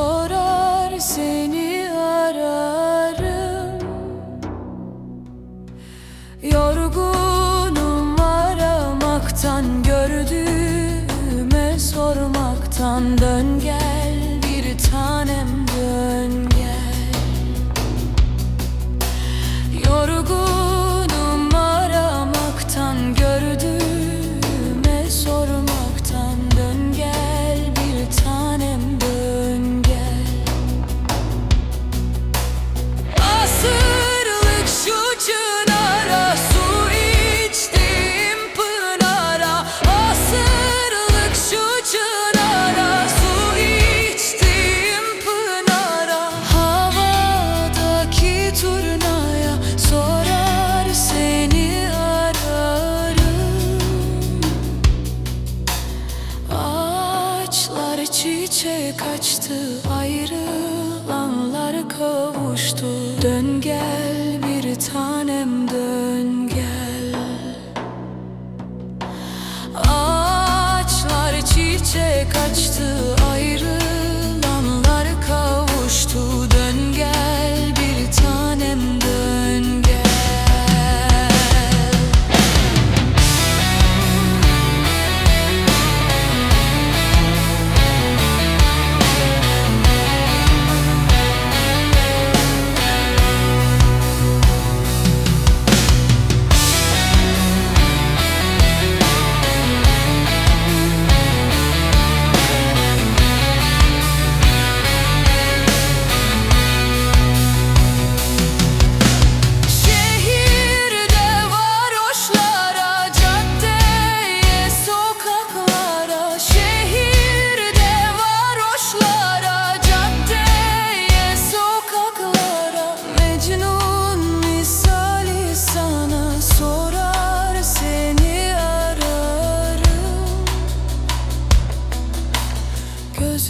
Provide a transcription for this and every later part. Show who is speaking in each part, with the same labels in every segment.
Speaker 1: Sorar seni çiçek açtı Ayrılanlar kavuştu. Dön gel bir tanem dön gel. Ağaçlar çiçek açtı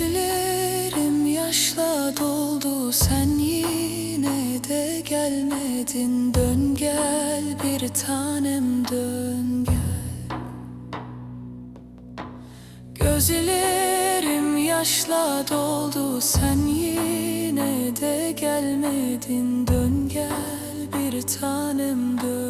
Speaker 1: Gözlerim yaşla doldu sen yine de gelmedin. Dön gel bir tanem dön gel. Gözlerim yaşla doldu sen yine de gelmedin. Dön gel bir tanem dön